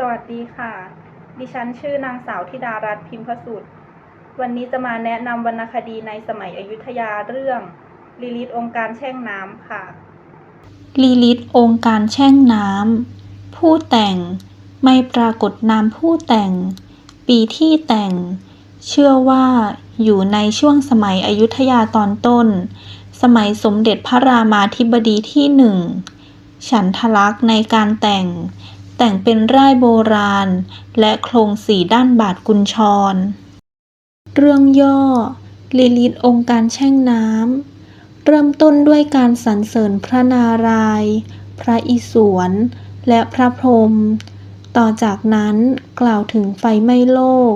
สวัสดีค่ะ ดิฉันชื่อนางสาวธิดารัตน์พิมพสุดวันนี้จะมาแนะนำวรรณคดีในสมัยอยุธยาเรื่องลิลิตองค์การแช่งน้ำค่ะลีลิตองค์การแช่งน้ำผู้แต่งไม่ปรากฏนามผู้แต่ง ปีที่แต่ง เชื่อว่าอยู่ในช่วงสมัยอยุธยาตอนต้น สมัยสมเด็จพระรามาธิบดีที่หนึ่งฉันทลักษณ์ในการแต่ง แต่งเป็นร่ายโบราณ และโครงสีด้านบาทกุญชร เรื่องย่อลีลิตองค์การแช่งน้ำ เริ่มต้นด้วยการสรรเสริญพระนารายณ์พระอิศวร และพระพรหม ต่อจากนั้นกล่าวถึงไฟไหม้โลก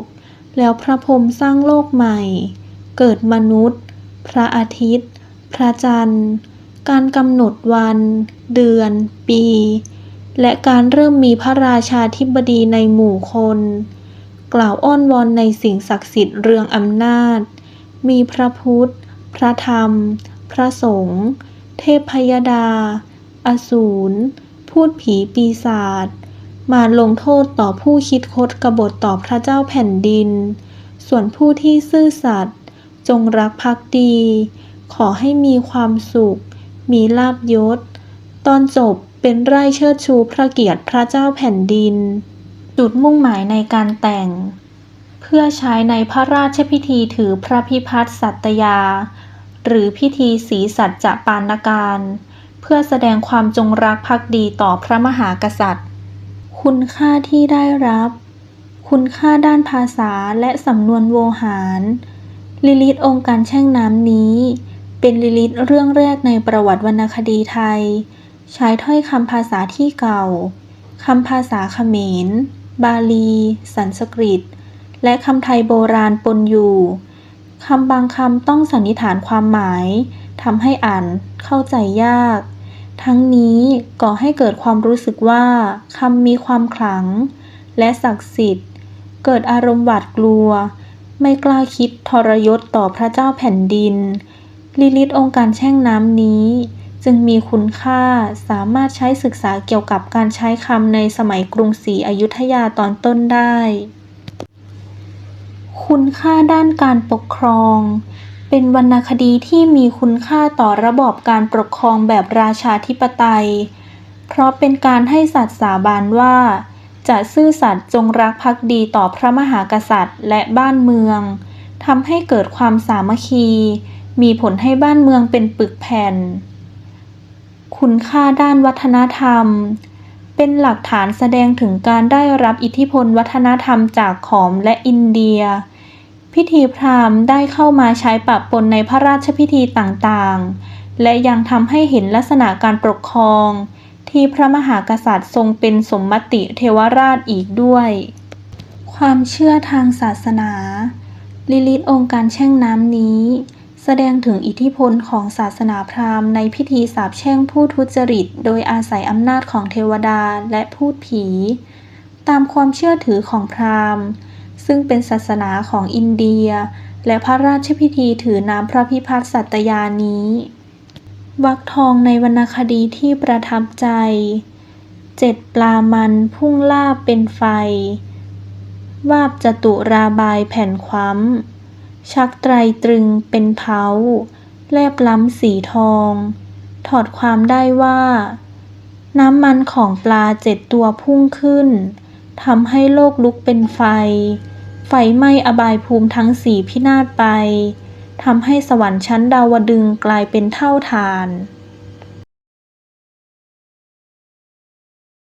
แล้วพระพรหมสร้างโลกใหม่ เกิดมนุษย์ พระอาทิตย์ พระจันทร์ การกำหนดวัน เดือน ปี และการเริ่มมีพระราชาธิบดีในหมู่คน กล่าวอ้อนวอนในสิ่งศักดิ์สิทธิ์เรืองอำนาจ มีพระพุทธ พระธรรม พระสงฆ์เทพพยดา อสูร พูดผีปีศาจ มาลงโทษต่อผู้คิดคดกบฏต่อพระเจ้าแผ่นดิน ส่วนผู้ที่ซื่อสัตย์จงรักภักดี ขอให้มีความสุข มีลาบยศ ตอนจบ เป็นไร่เชิดชูพระเกียรติพระเจ้าแผ่นดิน จุดมุ่งหมายในการแต่ง เพื่อใช้ในพระราชพิธีถือพระพิพัฒน์สัตยา หรือพิธีสีสัจจะปานการ เพื่อแสดงความจงรักภักดีต่อพระมหากษัตริย์ คุณค่าที่ได้รับ คุณค่าด้านภาษาและสำนวนโวหาร ลิลิตองค์การแช่งน้ำนี้ เป็นลิลิตเรื่องแรกในประวัติวรรณคดีไทย ใช้ถ้อยคำภาษาที่เก่าคำภาษาเขมร บาลี สันสกฤต และคำไทยโบราณปนอยู่คำบางคำต้องสันนิษฐานความหมายทำให้อ่านเข้าใจยาก ทั้งนี้ก่อให้เกิดความรู้สึกว่าคำมีความขลัง และศักดิ์สิทธิ์ เกิดอารมณ์หวาดกลัว ไม่กล้าคิดทรยศต่อพระเจ้าแผ่นดิน ลิลิตองค์การแช่งน้ำนี้ จึงมีคุณค่าสามารถใช้ศึกษาเกี่ยวกับการใช้คำในสมัยกรุงศรีอยุธยาตอนต้นได้ คุณค่าด้านการปกครอง เป็นวรรณคดีที่มีคุณค่าต่อระบอบการปกครองแบบราชาธิปไตย เพราะเป็นการให้สัตย์สาบานว่า จะซื่อสัตย์จงรักภักดีต่อพระมหากษัตริย์และบ้านเมืองทำให้เกิดความสามัคคี มีผลให้บ้านเมืองเป็นปึกแผ่น คุณค่าด้านวัฒนธรรม เป็นหลักฐานแสดงถึงการได้รับอิทธิพลวัฒนธรรมจากขอมและอินเดีย พิธีพราหมณ์ได้เข้ามาใช้ปะปนในพระราชพิธีต่างๆ และยังทำให้เห็นลักษณะการปกครอง ที่พระมหากษัตริย์ทรงเป็นสมมติเทวราชอีกด้วย ความเชื่อทางศาสนา ลิลิตองค์การแช่งน้ำนี้ แสดงถึงอิทธิพลของศาสนาพราหมณ์ในพิธีสาปแช่งผู้ทุจริต โดยอาศัยอำนาจของเทวดาและพูดผี ตามความเชื่อถือของพราหมณ์ ซึ่งเป็นศาสนาของอินเดีย และพระราชพิธีถือน้ำพระพิพัฒน์สัตยานี้วักทองในวรรณคดีที่ประทับใจ เจ็ดปลามันพุ่งลาบเป็นไฟ วาบจตุราบายแผ่นคว้ำ ชักไตรตรึงเป็นเผาแลบล้ำสีทอง ถอดความได้ว่า น้ำมันของปลาเจ็ดตัวพุ่งขึ้นทำให้โลกลุกเป็นไฟ ไฟไหม้อบายภูมิทั้งสี่พินาศไปทำให้สวรรค์ชั้นดาวดึงกลายเป็นเท่าฐาน